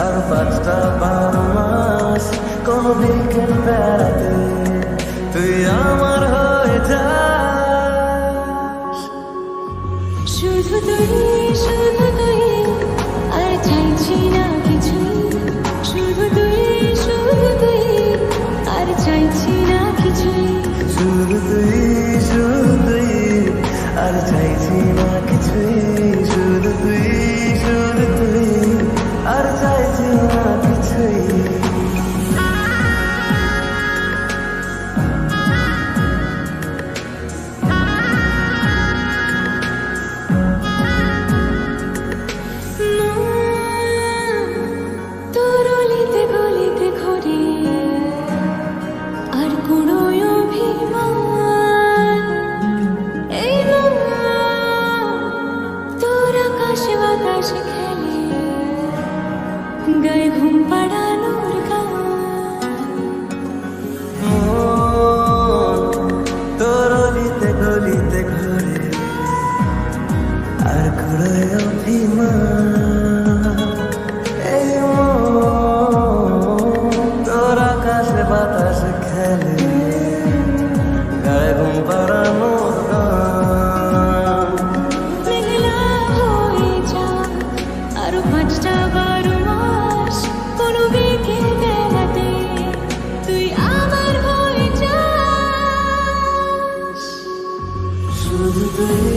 আর পাঁচটা বারো মাস কোনো দিকে বেড়াতে তুই আমার হয়ে যা শুধু তুই শুধু তুই আর চাইছি না I'll take you like a tree to the breeze. এসে খেলে গায়ে ঘুম পাড়ানোর তোর অলিতে গলিতে ঘরে আর ঘুরায় অভিমান এই তোর the